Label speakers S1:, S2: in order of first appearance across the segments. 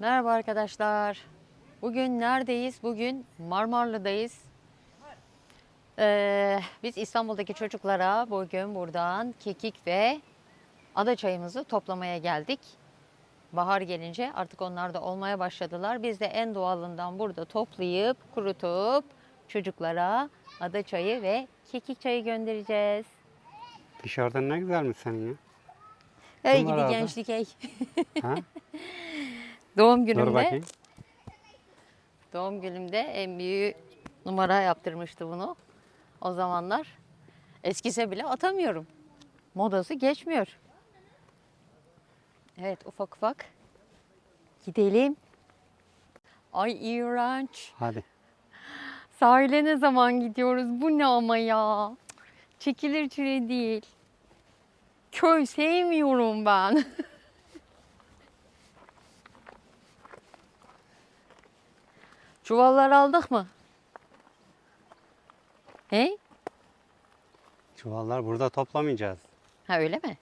S1: Merhaba arkadaşlar. Bugün neredeyiz? Bugün Marmarlı'dayız. Ee, biz İstanbul'daki çocuklara bugün buradan kekik ve ada çayımızı toplamaya geldik. Bahar gelince artık onlar da olmaya başladılar. Biz de en doğalından burada toplayıp kurutup çocuklara ada çayı ve kekik çayı göndereceğiz.
S2: Dışarıdan ne güzelmiş senin ya.
S1: Ey
S2: Kim var
S1: gibi
S2: orada?
S1: gençlik ey.
S2: Ha?
S1: Doğum
S2: Dur
S1: günümde
S2: bakayım.
S1: Doğum günümde en büyük numara yaptırmıştı bunu. O zamanlar eskise bile atamıyorum. Modası geçmiyor. Evet ufak ufak gidelim. Ay iğrenç.
S2: Hadi.
S1: Sahile ne zaman gidiyoruz? Bu ne ama ya? Çekilir çile değil. Köy sevmiyorum ben. Çuvallar aldık mı? He?
S2: Çuvallar burada toplamayacağız.
S1: Ha öyle mi?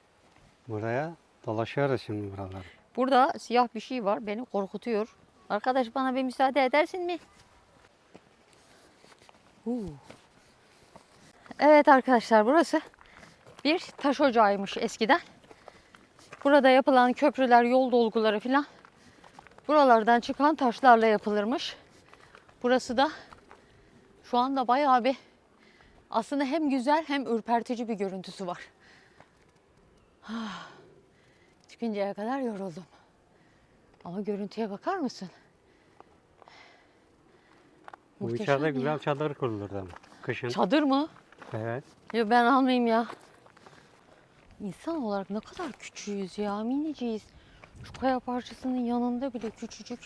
S2: Buraya dolaşıyoruz şimdi buraları.
S1: Burada siyah bir şey var. Beni korkutuyor. Arkadaş bana bir müsaade edersin mi? Huu. Evet arkadaşlar burası bir taş ocağıymış eskiden. Burada yapılan köprüler, yol dolguları filan buralardan çıkan taşlarla yapılırmış. Burası da şu anda bayağı bir aslında hem güzel hem ürpertici bir görüntüsü var. Çıkıncaya kadar yoruldum. Ama görüntüye bakar mısın?
S2: Bu
S1: Muhteşem
S2: içeride
S1: ya.
S2: güzel çadır kurulur ama. Kışın.
S1: Çadır mı?
S2: Evet.
S1: Ya ben almayayım ya. İnsan olarak ne kadar küçüğüz ya, miniciyiz. Şu kaya parçasının yanında bile küçücük.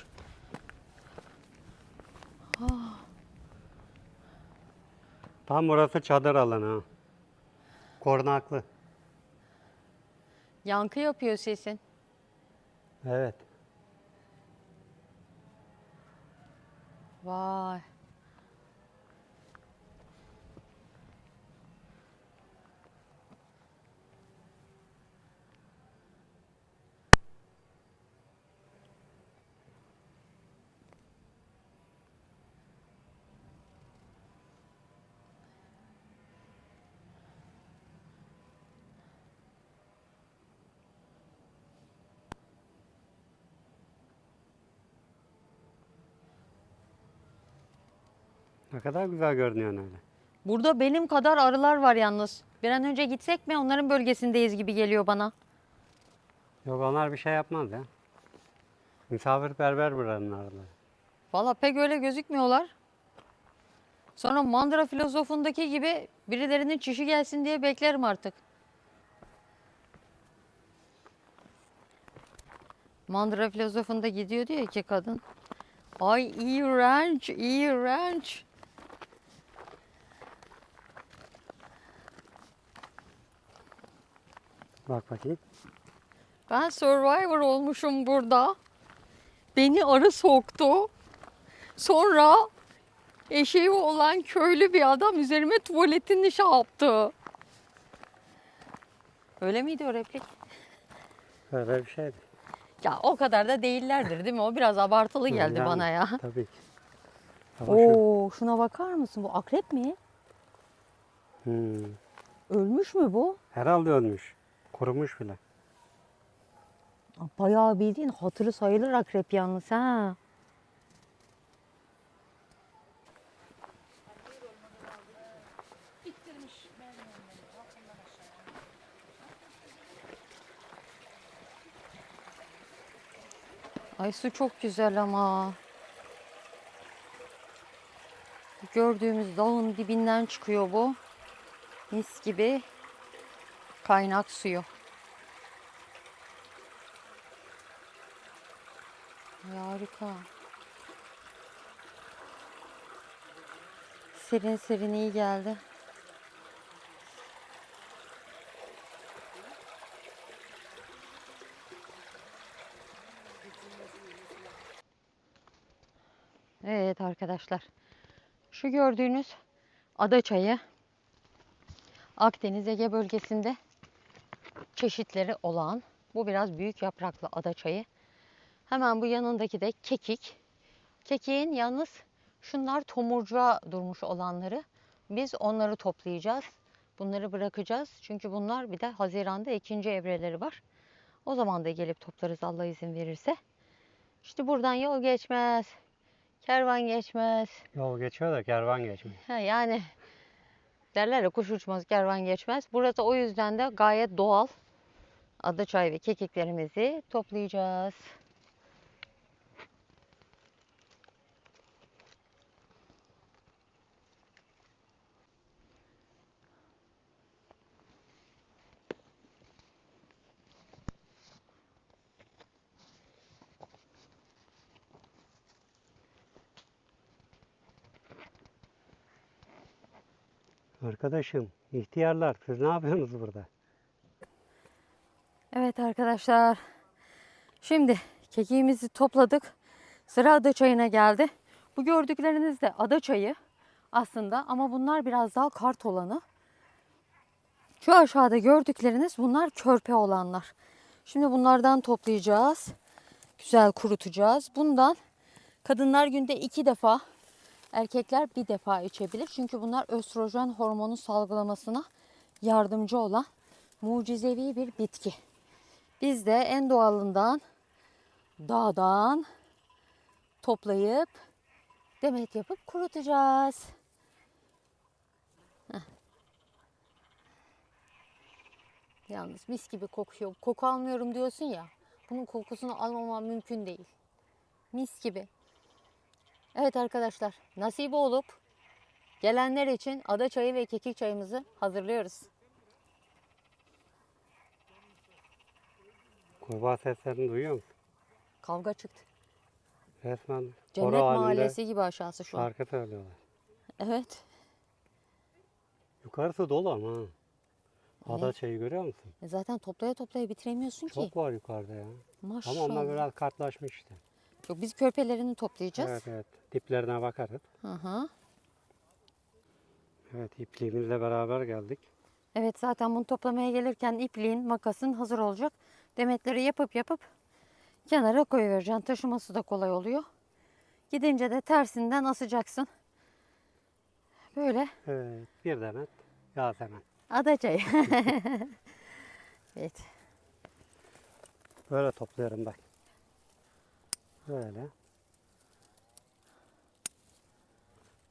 S2: Tam burası çadır alanı ha. Korunaklı.
S1: yankı yapıyor sesin.
S2: Evet.
S1: Vay.
S2: Ne kadar güzel görünüyor öyle.
S1: Burada benim kadar arılar var yalnız. Bir an önce gitsek mi? Onların bölgesindeyiz gibi geliyor bana.
S2: Yok onlar bir şey yapmaz ya. Misafirperver buranın arıları.
S1: Valla pek öyle gözükmüyorlar. Sonra mandıra filozofundaki gibi birilerinin çişi gelsin diye beklerim artık. Mandıra filozofunda gidiyor diyor ki kadın. Ay iğrenç, iğrenç.
S2: Bak bakayım.
S1: Ben survivor olmuşum burada. Beni arı soktu. Sonra eşeği olan köylü bir adam üzerime tuvaletini şey yaptı. Öyle miydi o replik?
S2: Öyle bir şeydi.
S1: Ya o kadar da değillerdir değil mi? O biraz abartılı geldi
S2: Yani,
S1: bana ya.
S2: Tabii ki. Ama şu-
S1: Oo, şuna bakar mısın? Bu akrep mi?
S2: Hmm.
S1: Ölmüş mü bu?
S2: Herhalde ölmüş. Kurumuş bile.
S1: Bayağı bildiğin hatırı sayılır akrep yalnız ha. Ay su çok güzel ama. Gördüğümüz dağın dibinden çıkıyor bu. Mis gibi kaynak suyu. Harika. Serin serin iyi geldi. Evet arkadaşlar. Şu gördüğünüz ada çayı Akdeniz Ege bölgesinde çeşitleri olan bu biraz büyük yapraklı ada çayı. Hemen bu yanındaki de kekik. Kekiğin yalnız şunlar tomurcuğa durmuş olanları. Biz onları toplayacağız. Bunları bırakacağız. Çünkü bunlar bir de Haziran'da ikinci evreleri var. O zaman da gelip toplarız Allah izin verirse. İşte buradan yol geçmez. Kervan geçmez.
S2: Yol geçiyor da kervan geçmiyor.
S1: Ha, yani derler ya kuş uçmaz kervan geçmez. Burası o yüzden de gayet doğal. Adaçay ve kekiklerimizi toplayacağız.
S2: Arkadaşım, ihtiyarlar siz ne yapıyorsunuz burada?
S1: Evet arkadaşlar. Şimdi kekiğimizi topladık. Sıra ada çayına geldi. Bu gördükleriniz de ada çayı aslında ama bunlar biraz daha kart olanı. Şu aşağıda gördükleriniz bunlar körpe olanlar. Şimdi bunlardan toplayacağız. Güzel kurutacağız. Bundan kadınlar günde iki defa, erkekler bir defa içebilir. Çünkü bunlar östrojen hormonu salgılamasına yardımcı olan mucizevi bir bitki. Biz de en doğalından dağdan toplayıp demet yapıp kurutacağız. Heh. Yalnız mis gibi kokuyor. Koku almıyorum diyorsun ya. Bunun kokusunu almamam mümkün değil. Mis gibi. Evet arkadaşlar nasip olup gelenler için ada çayı ve kekik çayımızı hazırlıyoruz.
S2: Kurbağa seslerini duyuyor musun?
S1: Kavga çıktı.
S2: Resmen
S1: Cennet
S2: halinde
S1: mahallesi gibi aşağısı şu an.
S2: şarkı söylüyorlar.
S1: Evet.
S2: Yukarısı dolu ama. ha. Ada
S1: Evet.
S2: çayı görüyor musun?
S1: E Zaten toplaya toplaya bitiremiyorsun ki.
S2: Çok var yukarıda ya.
S1: Maşallah.
S2: Ama onlar biraz kartlaşmış işte.
S1: Yok, biz körpelerini toplayacağız.
S2: Evet evet. Diplerine bakarız.
S1: Hı hı.
S2: Evet ipliğimizle beraber geldik.
S1: Evet zaten bunu toplamaya gelirken ipliğin, makasın hazır olacak. Demetleri yapıp yapıp kenara koyuvereceksin. Taşıması da kolay oluyor. Gidince de tersinden asacaksın. Böyle
S2: Evet bir demet Yasemin.
S1: ada çayı. evet.
S2: Böyle topluyorum bak. Böyle.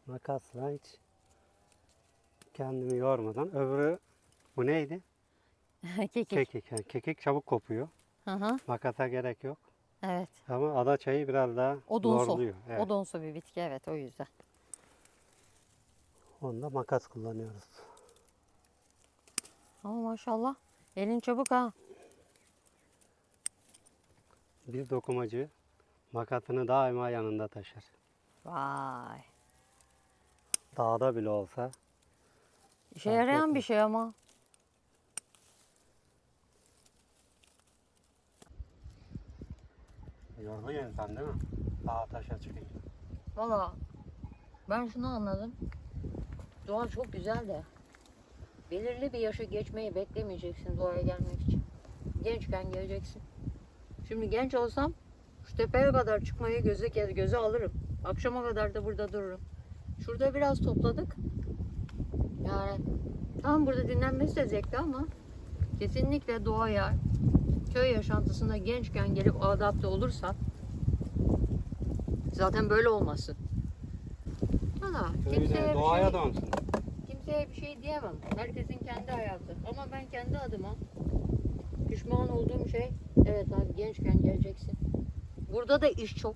S2: Makasla hiç kendimi yormadan. Öbürü bu neydi?
S1: Kekik.
S2: Kekik. Yani kekik çabuk kopuyor.
S1: Hı hı.
S2: Makasa gerek yok.
S1: Evet.
S2: Ama ada çayı biraz daha
S1: Odunsu.
S2: zorluyor. Evet.
S1: Odunsu bir bitki evet o yüzden.
S2: Onda makas kullanıyoruz.
S1: Ama maşallah elin çabuk ha.
S2: Bir dokumacı makasını daima yanında taşır.
S1: Vay.
S2: Dağda bile olsa
S1: İşe
S2: Fark
S1: yarayan
S2: etmez.
S1: bir şey ama.
S2: yorgun insan değil mi? Dağa taşa çıkıyor.
S1: Valla ben şunu anladım. Doğa çok güzel de belirli bir yaşı geçmeyi beklemeyeceksin doğaya gelmek için. Gençken geleceksin. Şimdi genç olsam şu tepeye kadar çıkmayı göze göze alırım. Akşama kadar da burada dururum. Şurada biraz topladık. Yani tam burada dinlenmesi de zevkli ama kesinlikle doğaya, köy yaşantısına gençken gelip adapte olursan zaten böyle olmasın. Valla kimseye
S2: Köyde
S1: bir
S2: doğaya
S1: şey, kimseye bir şey diyemem. Herkesin kendi hayatı. Ama ben kendi adıma pişman olduğum şey evet abi gençken geleceksin. Burada da iş çok.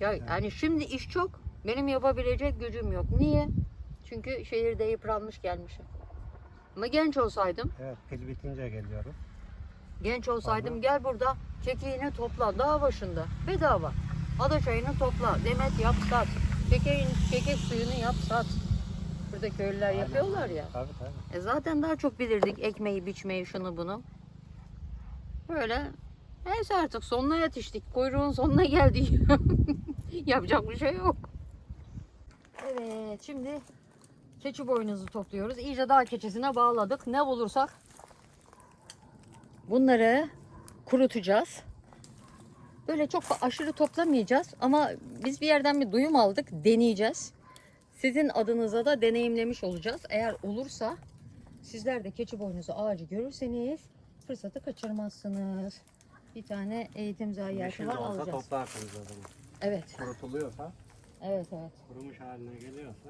S1: Ya yani şimdi iş çok. Benim yapabilecek gücüm yok. Niye? Çünkü şehirde yıpranmış gelmişim. Ama genç olsaydım,
S2: Evet pil bitince geliyoruz.
S1: genç olsaydım gel burada kekiğini topla dağ başında bedava. Ada çayını topla, demet yap sat. Kekeğin, kekik suyunu yap sat. Burada köylüler
S2: Aynen.
S1: yapıyorlar ya.
S2: Tabii tabii.
S1: E zaten daha çok bilirdik ekmeği, biçmeyi, şunu bunu. Böyle neyse artık sonuna yetiştik. Kuyruğun sonuna geldik. Yapacak bir şey yok. Evet şimdi keçi boynuzu topluyoruz. İyice dağ keçisine bağladık. Ne bulursak bunları kurutacağız. Böyle çok aşırı toplamayacağız ama biz bir yerden bir duyum aldık. Deneyeceğiz. Sizin adınıza da deneyimlemiş olacağız. Eğer olursa sizler de keçi boynuzu ağacı görürseniz fırsatı kaçırmazsınız. Bir tane eğitim zayiatı var alacağız.
S2: toplarsınız o zaman.
S1: Evet,
S2: Kurutuluyorsa,
S1: evet, evet.
S2: kurumuş haline geliyorsa.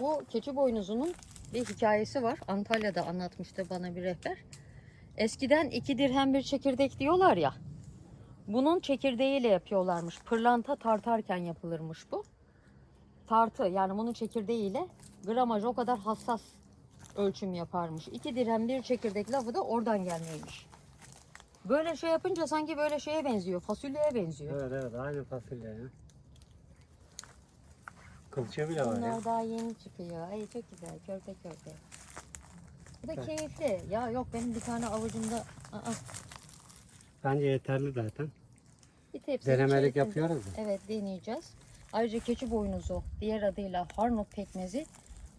S1: Bu keçi boynuzunun bir hikayesi var. Antalya'da anlatmıştı bana bir rehber. Eskiden iki dirhem bir çekirdek diyorlar ya. Bunun çekirdeğiyle yapıyorlarmış. Pırlanta tartarken yapılırmış bu. Tartı yani bunun çekirdeğiyle gramaj o kadar hassas ölçüm yaparmış. İki dirhem bir çekirdek lafı da oradan gelmeymiş. Böyle şey yapınca sanki böyle şeye benziyor. Fasulyeye benziyor.
S2: Evet evet aynı fasulye ya. Kılçığı bile var ya.
S1: Bunlar daha yeni çıkıyor. Ay çok güzel. Körpe körpe. Bu da
S2: Evet.
S1: keyifli. Ya yok benim bir tane avucumda Aa,
S2: Bence yeterli zaten.
S1: bir tepsi
S2: Denemelik
S1: içerisinde-
S2: yapıyoruz ya.
S1: Evet deneyeceğiz. Ayrıca keçi boynuzu diğer adıyla harnut pekmezi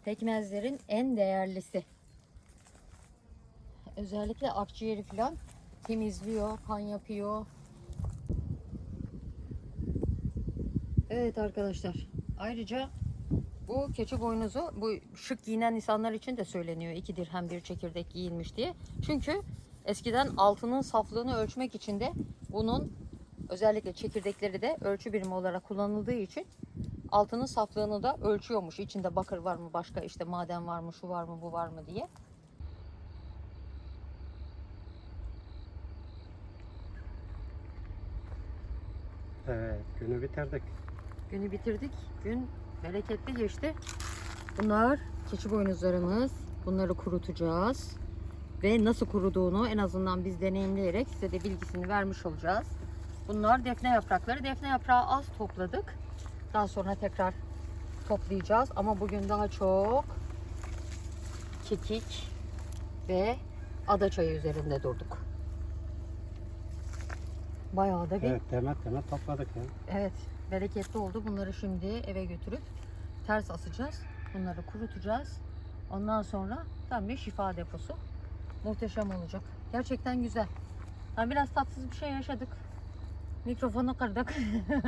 S1: pekmezlerin en değerlisi. Özellikle akciğeri falan temizliyor, kan yapıyor. Evet arkadaşlar. Ayrıca bu keçi boynuzu bu şık giyinen insanlar için de söyleniyor. İki dirhem bir çekirdek giyilmiş diye. Çünkü eskiden altının saflığını ölçmek için de bunun özellikle çekirdekleri de ölçü birimi olarak kullanıldığı için altının saflığını da ölçüyormuş. İçinde bakır var mı, başka işte maden var mı, şu var mı, bu var mı diye.
S2: Evet günü bitirdik.
S1: Günü bitirdik. Gün bereketli geçti. Bunlar keçi boynuzlarımız. Bunları kurutacağız. Ve nasıl kuruduğunu en azından biz deneyimleyerek size de bilgisini vermiş olacağız. Bunlar defne yaprakları. Defne yaprağı az topladık. Daha sonra tekrar toplayacağız. Ama bugün daha çok kekik ve adaçayı üzerinde durduk. Bayağı da bir
S2: Evet demet demet topladık ya.
S1: Evet, bereketli oldu. Bunları şimdi eve götürüp ters asacağız. Bunları kurutacağız. Ondan sonra tam bir şifa deposu. Muhteşem olacak. Gerçekten güzel. Ha, biraz tatsız bir şey yaşadık. Mikrofonu kırdık.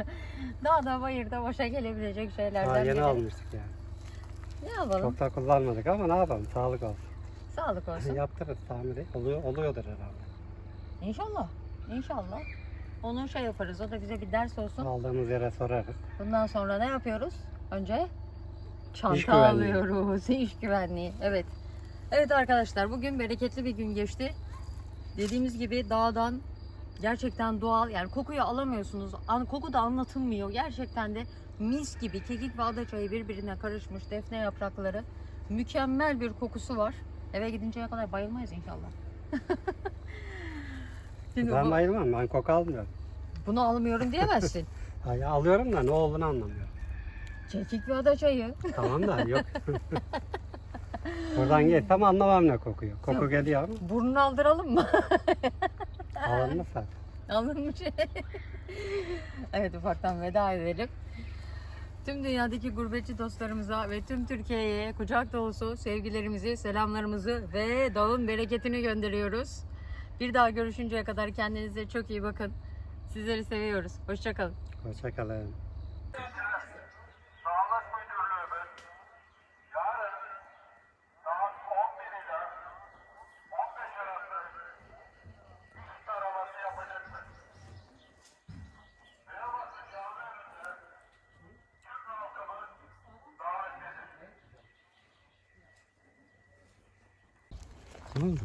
S1: Daha da bayırda boşa gelebilecek şeylerden
S2: Daha yeni
S1: biri.
S2: almıştık yani.
S1: Ne yapalım?
S2: Çok da kullanmadık ama ne yapalım sağlık olsun.
S1: Sağlık olsun.
S2: Yaptırırız tamiri. Oluyor, oluyordur herhalde.
S1: İnşallah. İnşallah. Onu şey yaparız. O da bize bir ders olsun.
S2: Aldığımız yere sorarız.
S1: Bundan sonra ne yapıyoruz? Önce çanta
S2: İş güvenliği.
S1: alıyoruz. İş güvenliği. Evet. Evet arkadaşlar bugün bereketli bir gün geçti. Dediğimiz gibi dağdan gerçekten doğal yani kokuyu alamıyorsunuz. An, koku da anlatılmıyor. Gerçekten de mis gibi kekik ve adaçayı birbirine karışmış defne yaprakları. Mükemmel bir kokusu var. Eve gidinceye kadar bayılmayız inşallah. Şimdi
S2: Ben
S1: bu-
S2: bayılmam. Ben koku almıyorum.
S1: bunu almıyorum diyemezsin.
S2: Hayır alıyorum da ne olduğunu anlamıyorum.
S1: Kekik ve adaçayı.
S2: Tamam da yok. Buradan geçsem anlamam ne kokuyor. Koku geliyor ama
S1: Burnunu aldıralım mı?
S2: alınmaz zaten.
S1: Alınmış. evet ufaktan veda edelim. Tüm dünyadaki gurbetçi dostlarımıza ve tüm Türkiye'ye kucak dolusu sevgilerimizi, selamlarımızı ve dağın bereketini gönderiyoruz. Bir daha görüşünceye kadar kendinize çok iyi bakın. Sizleri seviyoruz. Hoşçakalın.
S2: Hoşçakalın.
S3: Sağlık Müdürlüğümüz yarın saat 11 ile 15 arası ilk taraması yapacaktır. Beyabatı canlı önünde Türk halkımız davetlidir.
S2: Tamam mı?